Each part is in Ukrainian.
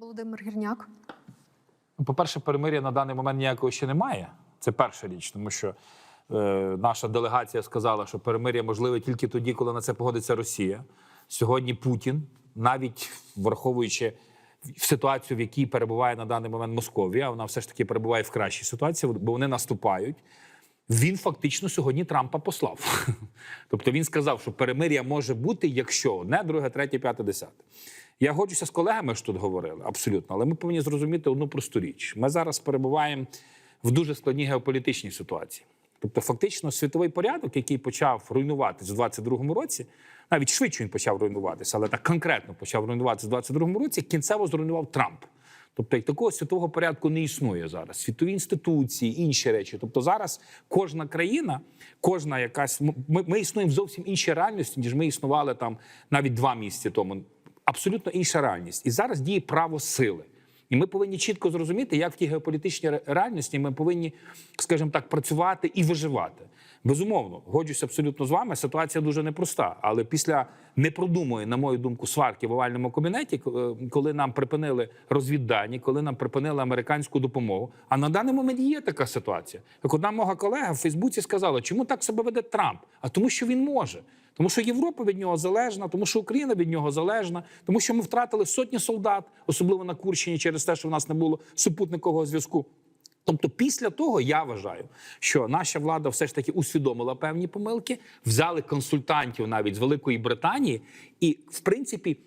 Володимир Гірняк. По-перше, перемир'я на даний момент ніякого ще немає. Це перша річ, тому що е, наша делегація сказала, що перемир'я можливе тільки тоді, коли на це погодиться Росія. Сьогодні Путін, навіть враховуючи ситуацію, в якій перебуває на даний момент Московія, вона все ж таки перебуває в кращій ситуації, бо вони наступають. Він фактично сьогодні Трампа послав. Тобто він сказав, що перемир'я може бути, якщо одне, друге, третє, п'яте, десяте. Я годжуся з колегами, що тут говорили, абсолютно, але ми повинні зрозуміти одну просту річ. Ми зараз перебуваємо в дуже складній геополітичній ситуації. Тобто, фактично, світовий порядок, який почав руйнуватися в 22-му році, навіть швидше він почав руйнуватися, але так конкретно почав руйнуватися в 22-му році, кінцево зруйнував Трамп. Тобто, такого світового порядку не існує зараз. Світові інституції, інші речі. Тобто, зараз кожна країна, кожна якась ми, ми існуємо в зовсім іншій реальності, ніж ми існували там навіть два місяці тому. Абсолютно інша реальність. І зараз діє право сили. І ми повинні чітко зрозуміти, як в тій геополітичній реальності ми повинні, скажімо так, працювати і виживати. Безумовно, годжусь абсолютно з вами. Ситуація дуже непроста. Але після непродумої, на мою думку, сварки в овальному кабінеті, е, коли нам припинили розвіддані, коли нам припинили американську допомогу. А на даний момент є така ситуація. Як одна мого колега в Фейсбуці сказала, чому так себе веде Трамп? А тому, що він може. Тому що Європа від нього залежна, тому що Україна від нього залежна, тому що ми втратили сотні солдат, особливо на Курщині, через те, що в нас не було супутникового зв'язку. Тобто, після того я вважаю, що наша влада все ж таки усвідомила певні помилки, взяли консультантів навіть з Великої Британії, і в принципі.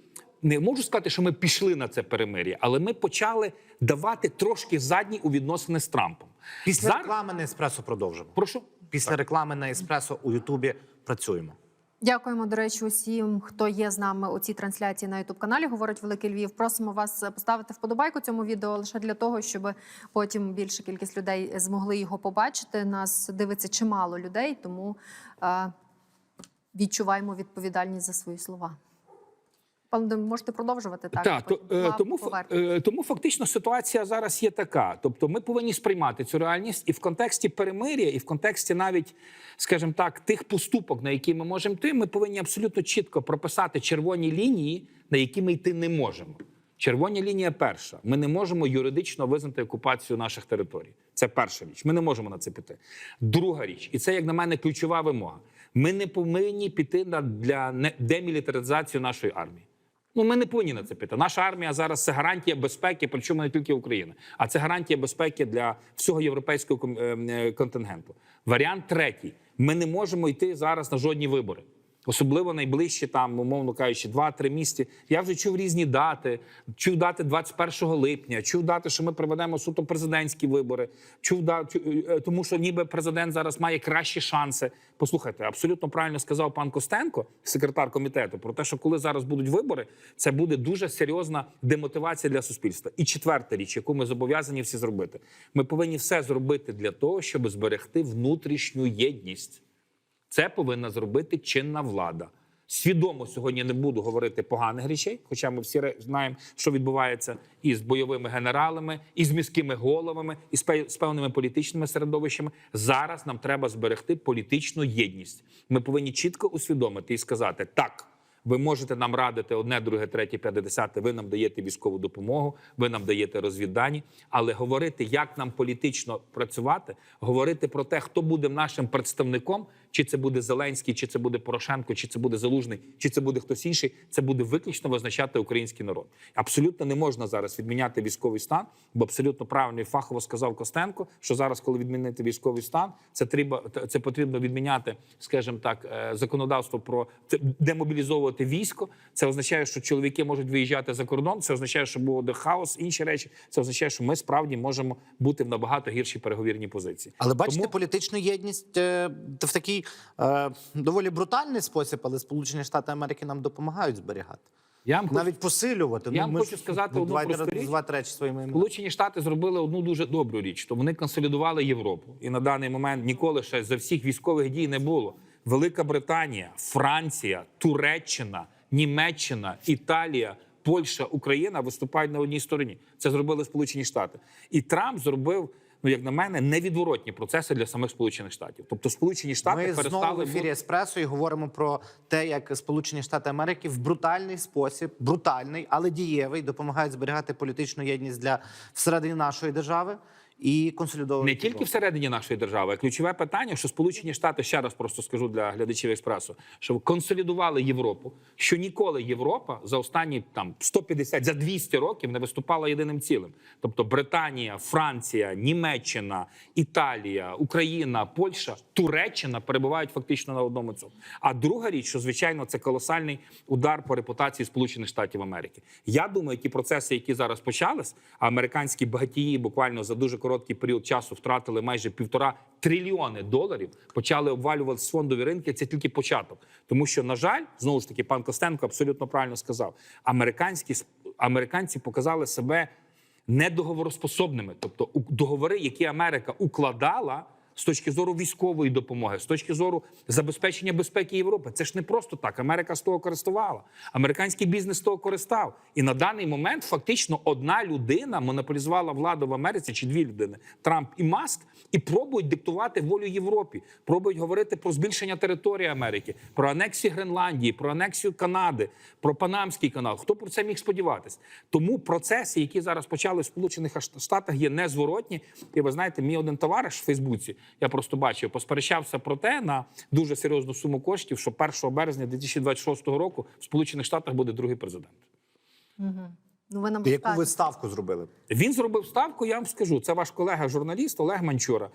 Не можу сказати, що ми пішли на це перемир'я, але ми почали давати трошки задні у відносини з Трампом. Після Зараз- реклами на еспресо продовжимо. Прошу. Після реклами на еспресо у Ютубі працюємо. Дякуємо, до речі, усім, хто є з нами у цій трансляції на ютуб каналі. Говорить Великий Львів. Просимо вас поставити вподобайку цьому відео лише для того, щоб потім більша кількість людей змогли його побачити. Нас дивиться чимало людей, тому е, відчуваємо відповідальність за свої слова. Пане можете продовжувати так. Так, то, е, тому, е, тому фактично ситуація зараз є така. Тобто, ми повинні сприймати цю реальність і в контексті перемир'я, і в контексті навіть, скажімо так, тих поступок, на які ми можемо йти, ми повинні абсолютно чітко прописати червоні лінії, на які ми йти не можемо. Червона лінія перша. Ми не можемо юридично визнати окупацію наших територій. Це перша річ. Ми не можемо на це піти. Друга річ, і це, як на мене, ключова вимога. Ми не повинні піти на для демілітаризацію нашої армії. Ну, ми не повинні на це піти. Наша армія зараз це гарантія безпеки, причому не тільки України, а це гарантія безпеки для всього європейського е, е, контингенту. Варіант третій: ми не можемо йти зараз на жодні вибори. Особливо найближчі, там, умовно кажучи, 2-3 місяці. Я вже чув різні дати. Чув дати 21 липня, чув дати, що ми проведемо суто президентські вибори. Чув да, чу- е, тому що ніби президент зараз має кращі шанси. Послухайте, абсолютно правильно сказав пан Костенко, секретар комітету, про те, що коли зараз будуть вибори, це буде дуже серйозна демотивація для суспільства. І четверта річ, яку ми зобов'язані всі зробити, ми повинні все зробити для того, щоб зберегти внутрішню єдність. Це повинна зробити чинна влада. Свідомо сьогодні не буду говорити поганих речей, хоча ми всі знаємо, що відбувається і з бойовими генералами, і з міськими головами, і з певними політичними середовищами. Зараз нам треба зберегти політичну єдність. Ми повинні чітко усвідомити і сказати так. Ви можете нам радити одне, друге, третє, п'яте, десяте. Ви нам даєте військову допомогу, ви нам даєте розвіддані. Але говорити, як нам політично працювати, говорити про те, хто буде нашим представником, чи це буде Зеленський, чи це буде Порошенко, чи це буде Залужний, чи це буде хтось інший, це буде виключно визначати український народ. Абсолютно не можна зараз відміняти військовий стан, бо абсолютно правильно і фахово сказав Костенко, що зараз, коли відмінити військовий стан, це треба це потрібно відміняти, скажімо так, е, законодавство про демобілізовувати військо. Це означає, що чоловіки можуть виїжджати за кордон. Це означає, що буде хаос, інші речі. Це означає, що ми справді можемо бути в набагато гіршій переговірній позиції. Але бачите, Тому- політичну єдність е, в такий е, доволі брутальний спосіб, але Сполучені Штати Америки нам допомагають зберігати. Я вам хочу- Навіть посилювати. Я вам ми хочу сказати ну, одну просту річ. речі своїми іменами. Сполучені Штати зробили одну дуже добру річ. То вони консолідували Європу, і на даний момент ніколи ще за всіх військових дій не було. Велика Британія, Франція, Туреччина, Німеччина, Італія. Польща, Україна виступають на одній стороні. Це зробили Сполучені Штати. І Трамп зробив ну як на мене, невідворотні процеси для самих Сполучених Штатів. Тобто, Сполучені Штати Ми знову перестали в ефірі бути- Еспресо і говоримо про те, як Сполучені Штати Америки в брутальний спосіб, брутальний, але дієвий, допомагають зберігати політичну єдність для всередині нашої держави і консолідовувати не тільки всередині нашої держави, а ключове питання, що Сполучені Штати ще раз просто скажу для глядачів експресу, що консолідували Європу, що ніколи Європа за останні там 150, за 200 років не виступала єдиним цілим. Тобто Британія, Франція, Німеччина, Італія, Україна, Польща, Туреччина перебувають фактично на одному цьому. А друга річ, що звичайно, це колосальний удар по репутації Сполучених Штатів Америки. Я думаю, ті процеси, які зараз почались, а американські багатії буквально за дуже короткий період часу втратили майже півтора трильйони доларів, почали обвалюватися фондові ринки. Це тільки початок, тому що на жаль, знову ж таки, пан Костенко абсолютно правильно сказав: американські американці показали себе недоговороспособними, тобто договори, які Америка укладала. З точки зору військової допомоги, з точки зору забезпечення безпеки Європи, це ж не просто так. Америка з того користувала. Американський бізнес з того користав. І на даний момент фактично одна людина монополізувала владу в Америці чи дві людини Трамп і Маск, і пробують диктувати волю Європі. Пробують говорити про збільшення території Америки, про анексію Гренландії, про анексію Канади, про Панамський канал. Хто про це міг сподіватись? Тому процеси, які зараз почали в Сполучених Штатах, є незворотні. І ви знаєте, мій один товариш в Фейсбуці, я просто бачив, посперечався про те на дуже серйозну суму коштів, що 1 березня 2026 року в Сполучених Штатах буде другий президент. Ну ви нам Яку ви ставку зробили? Він зробив ставку. Я вам скажу. Це ваш колега-журналіст Олег Манчура.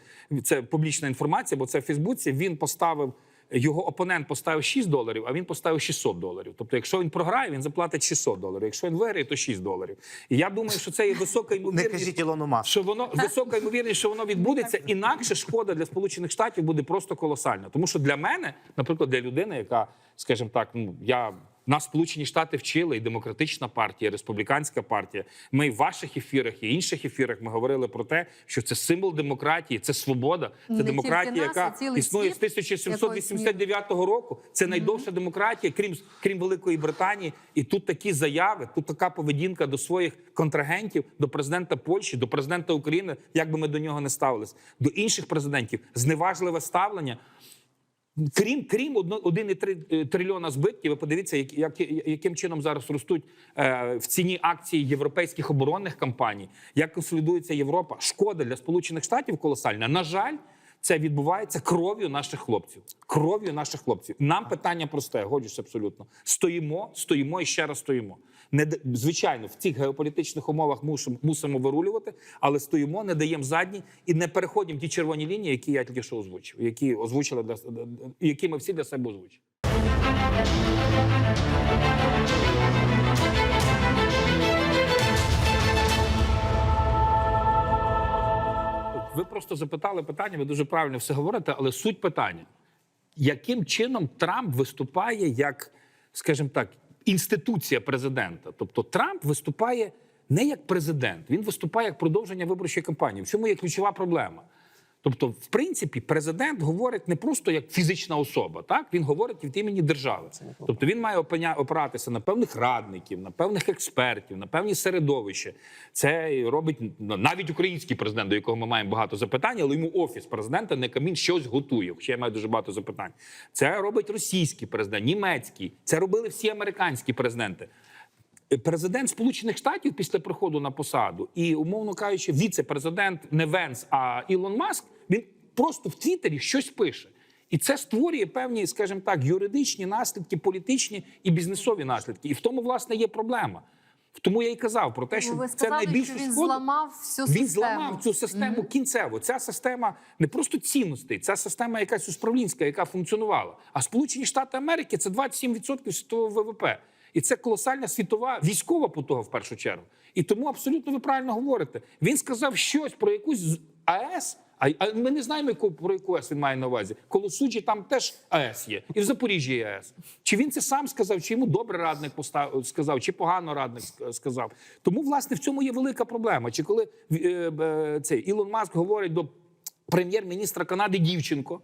Це публічна інформація, бо це в Фейсбуці. Він поставив його опонент поставив 6 доларів, а він поставив 600 доларів. Тобто, якщо він програє, він заплатить 600 доларів. Якщо він виграє, то 6 доларів. І я думаю, що це є висока Не ймовірність. кажіть Ілону Маску. Що воно висока ймовірність, що воно відбудеться, інакше шкода для Сполучених Штатів буде просто колосальна. Тому що для мене, наприклад, для людини, яка, скажімо так, ну я. Нас Сполучені Штати вчили, і демократична партія, і республіканська партія. Ми в ваших ефірах і інших ефірах ми говорили про те, що це символ демократії, це свобода, це Не демократія, нас, яка існує з 1789 року. Це найдовша демократія, крім крім Великої Британії. І тут такі заяви, тут така поведінка до своїх контрагентів, до президента Польщі, до президента України, як би ми до нього не ставились, до інших президентів, зневажливе ставлення. Крім крім одно- 1,3 трильйона збитків, ви подивіться, як, як, яким чином зараз ростуть е, в ціні акції європейських оборонних компаній, як консолідується Європа. Шкода для Сполучених Штатів колосальна. На жаль, це відбувається кров'ю наших хлопців. Кров'ю наших хлопців. Нам питання просте, годжусь абсолютно. Стоїмо, стоїмо і ще раз стоїмо. Не звичайно, в цих геополітичних умовах мусимо, мусимо вирулювати, але стоїмо, не даємо задні і не переходимо ті червоні лінії, які я тільки що озвучив, які озвучили для які ми всі для себе озвучили. Просто запитали питання, ви дуже правильно все говорите, але суть питання: яким чином Трамп виступає як, скажімо так, інституція президента? Тобто Трамп виступає не як президент, він виступає як продовження виборчої кампанії. В чому є ключова проблема? Тобто, в принципі, президент говорить не просто як фізична особа, так він говорить від імені держави. Тобто він має опиня- опиратися на певних радників, на певних експертів, на певні середовища. Це робить навіть український президент, до якого ми маємо багато запитань, але йому офіс президента не камін щось готує. Хоча я маю дуже багато запитань. Це робить російський президент, німецький. Це робили всі американські президенти. Президент Сполучених Штатів після приходу на посаду і, умовно кажучи, віце-президент не Венс, а Ілон Маск, він просто в Твіттері щось пише. І це створює певні, скажімо так, юридичні наслідки, політичні і бізнесові наслідки. І в тому, власне, є проблема. Тому я і казав про те, що ви це найбільше він шкоду- зламав всю він систему. зламав цю систему кінцево. Ця система не просто цінностей, ця система якась управлінська, яка функціонувала. А Сполучені Штати Америки це 27% світового ВВП. І це колосальна світова військова потуга в першу чергу. І тому абсолютно ви правильно говорите. Він сказав щось про якусь АЕС. А, а ми не знаємо, яку про яку АЕС він має на увазі. Коло суджі там теж АЕС є, і в Запоріжжі є АЕС. Чи він це сам сказав, чи йому добре радник постав, сказав, чи погано радник сказав. Тому, власне, в цьому є велика проблема. Чи коли е, е, цей Ілон Маск говорить до прем'єр-міністра Канади Дівченко,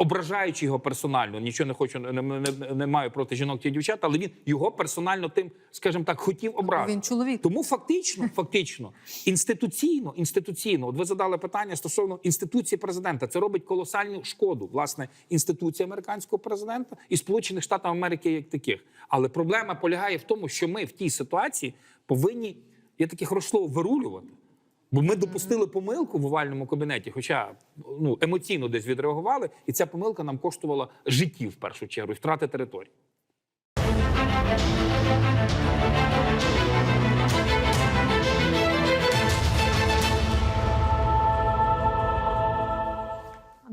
ображаючи його персонально. Нічого не хочу, не, не, не маю проти жінок чи дівчат, але він його персонально тим, скажімо так, хотів образити. Він чоловік. Тому фактично, фактично, інституційно, інституційно, от ви задали питання стосовно інституції президента. Це робить колосальну шкоду, власне, інституції американського президента і Сполучених Штатів Америки як таких. Але проблема полягає в тому, що ми в тій ситуації повинні є таке хороше слово вирулювати. Бо ми допустили помилку в овальному кабінеті, хоча ну емоційно десь відреагували, і ця помилка нам коштувала життів в першу чергу і втрати території.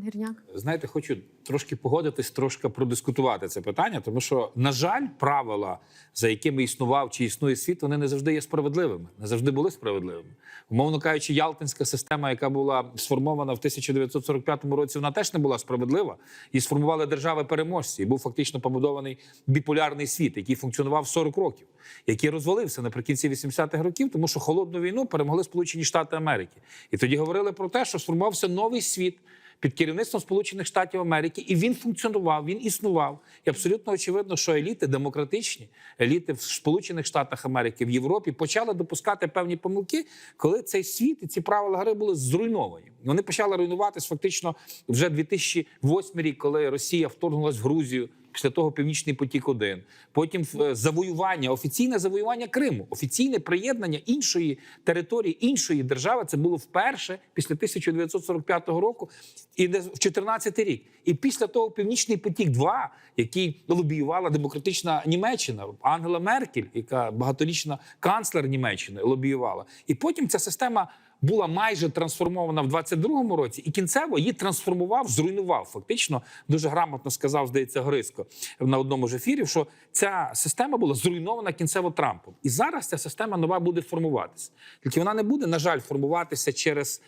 Гірняк. знаєте, хочу трошки погодитись, трошки продискутувати це питання, тому що, на жаль, правила, за якими існував чи існує світ, вони не завжди є справедливими, не завжди були справедливими. Умовно кажучи, Ялтинська система, яка була сформована в 1945 році, вона теж не була справедлива. І сформували держави переможці. І був фактично побудований біполярний світ, який функціонував 40 років, який розвалився наприкінці 80-х років, тому що холодну війну перемогли Сполучені Штати Америки. І тоді говорили про те, що сформувався новий світ під керівництвом Сполучених Штатів Америки, і він функціонував, він існував. І абсолютно очевидно, що еліти демократичні, еліти в Сполучених Штатах Америки, в Європі почали допускати певні помилки, коли цей світ і ці правила гри були зруйновані. Вони почали руйнуватись фактично вже 2008 рік, коли Росія вторгнулась в Грузію. Після того Північний потік 1 потім е, завоювання, офіційне завоювання Криму, офіційне приєднання іншої території, іншої держави. Це було вперше після 1945 року і в 14 рік. І після того Північний потік 2 який лобіювала демократична Німеччина, Ангела Меркель, яка багаторічна канцлер Німеччини, лобіювала. І потім ця система була майже трансформована в 22-му році, і кінцево її трансформував, зруйнував. Фактично дуже грамотно сказав, здається, Гриско на одному з ефірів, що ця система була зруйнована кінцево Трампом. І зараз ця система нова буде формуватися. Тільки вона не буде, на жаль, формуватися через,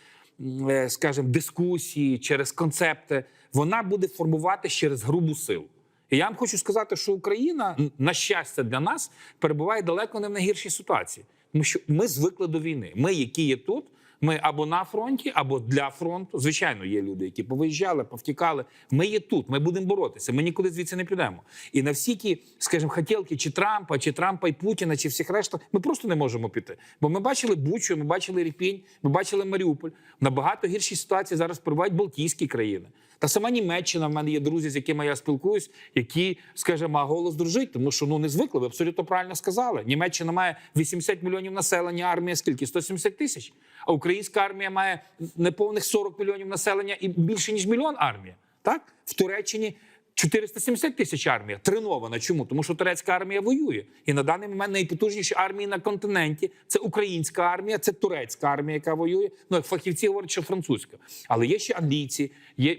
е, скажімо, дискусії, через концепти. Вона буде формуватися через грубу силу. І я вам хочу сказати, що Україна, на щастя для нас, перебуває далеко не в найгіршій ситуації. Тому що ми звикли до війни. Ми, які є тут, ми або на фронті, або для фронту. Звичайно, є люди, які повиїжджали, повтікали. Ми є тут, ми будемо боротися. Ми нікуди звідси не підемо. І на всі ті, скажімо, хотілки чи Трампа, чи Трампа і Путіна, чи всіх решта, ми просто не можемо піти. Бо ми бачили Бучу, ми бачили Ріпінь, ми бачили Маріуполь. Набагато гірші ситуації зараз перебувають Балтійські країни. Та сама Німеччина, в мене є друзі, з якими я спілкуюсь, які, скажімо, голос дружить, тому що ну не звикли. Ви абсолютно правильно сказали. Німеччина має 80 мільйонів населення, армія скільки? 170 тисяч. А українська армія має неповних 40 мільйонів населення і більше ніж мільйон армія. Так в Туреччині 470 тисяч армія тренована. Чому? Тому що турецька армія воює. І на даний момент найпотужніші армії на континенті це українська армія, це турецька армія, яка воює. Ну як фахівці говорять, що французька. Але є ще англійці, є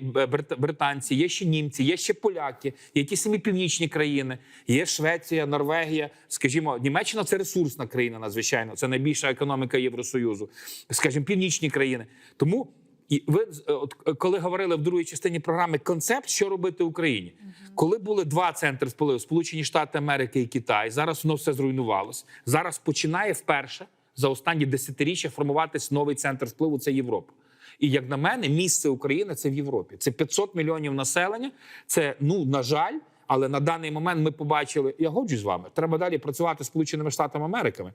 британці, є ще німці, є ще поляки, є ті самі північні країни, є Швеція, Норвегія. Скажімо, Німеччина це ресурсна країна, надзвичайно. Це найбільша економіка Євросоюзу. Скажімо, північні країни. Тому. І ви е, от е, коли говорили в другій частині програми концепт, що робити Україні, коли були два центри впливу Сполучені Штати Америки і Китай, зараз воно все зруйнувалось. Зараз починає вперше за останні десятиріччя формуватись новий центр впливу. Це Європа. І як на мене, місце України це в Європі. Це 500 мільйонів населення. Це ну на жаль, але на даний момент ми побачили. Я годжусь з вами. Треба далі працювати з Сполученими Штатами Америками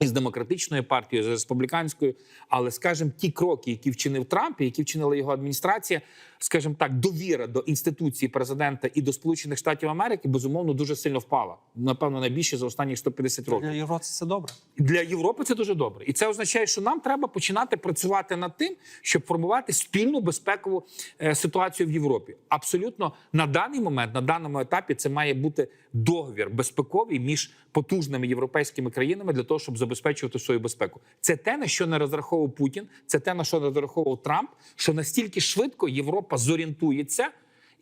із демократичною партією, з республіканською. Але, скажімо, ті кроки, які вчинив Трамп, і які вчинила його адміністрація, скажімо так, довіра до інституції президента і до Сполучених Штатів Америки безумовно дуже сильно впала. Напевно, найбільше за останні 150 років. Для Європи це добре. Для Європи це дуже добре, і це означає, що нам треба починати працювати над тим, щоб формувати спільну безпекову е, ситуацію в Європі. Абсолютно на даний момент, на даному етапі, це має бути договір безпековий між потужними європейськими країнами для того, щоб забезпечувати свою безпеку. Це те, на що не розраховував Путін, це те, на що не розраховував Трамп, що настільки швидко Європа зорієнтується.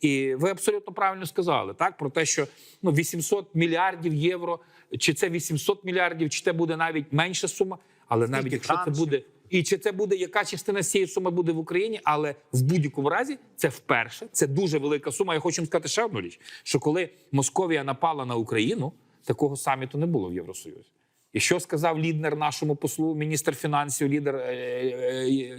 І ви абсолютно правильно сказали так про те, що ну 800 мільярдів євро, чи це 800 мільярдів, чи це буде навіть менша сума. Але навіть Скільки якщо це буде, і чи це буде яка частина з цієї суми буде в Україні, але в будь-якому разі це вперше. Це дуже велика сума. Я хочу вам сказати ще одну річ: що коли Московія напала на Україну, такого саміту не було в Євросоюзі. І що сказав лідер нашому послу, міністр фінансів, лідер е,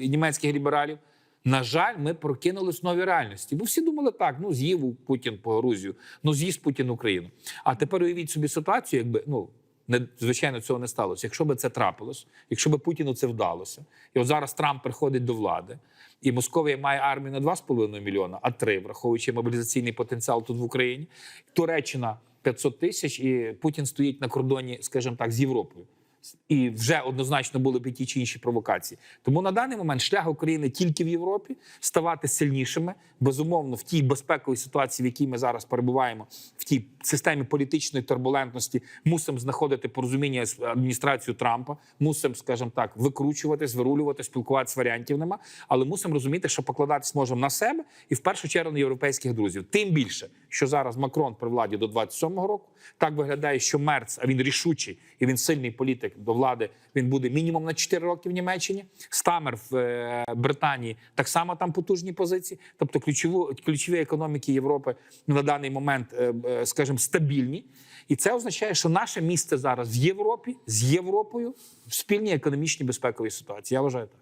е, німецьких лібералів? На жаль, ми прокинулись в нові реальності. Бо всі думали так: ну з'їв Путін по Грузію, ну з'їсть Путін Україну. А тепер уявіть собі ситуацію, якби ну. Не, звичайно, цього не сталося. Якщо би це трапилось, якщо би Путіну це вдалося, і от зараз Трамп приходить до влади, і Московія має армію на 2,5 мільйона, а 3, враховуючи мобілізаційний потенціал тут в Україні, Туреччина 500 тисяч, і Путін стоїть на кордоні, скажімо так, з Європою. І вже однозначно були б і ті чи інші провокації. Тому на даний момент шлях України тільки в Європі ставати сильнішими. Безумовно, в тій безпековій ситуації, в якій ми зараз перебуваємо, в тій системі політичної турбулентності, мусимо знаходити порозуміння з адміністрацією Трампа, мусимо, скажімо так, викручуватись, вирулювати, спілкуватися варіантів нема. Але мусимо розуміти, що покладатись можемо на себе і в першу чергу на європейських друзів. Тим більше, що зараз Макрон при владі до 27-го року. Так виглядає, що Мерц, а він рішучий і він сильний політик до влади. Він буде мінімум на 4 роки в Німеччині. Стамер в е, Британії так само там потужні позиції. Тобто, ключову ключові економіки Європи на даний момент, е, е, скажімо, стабільні. І це означає, що наше місце зараз в Європі з Європою в спільній економічній безпековій ситуації. Я вважаю так.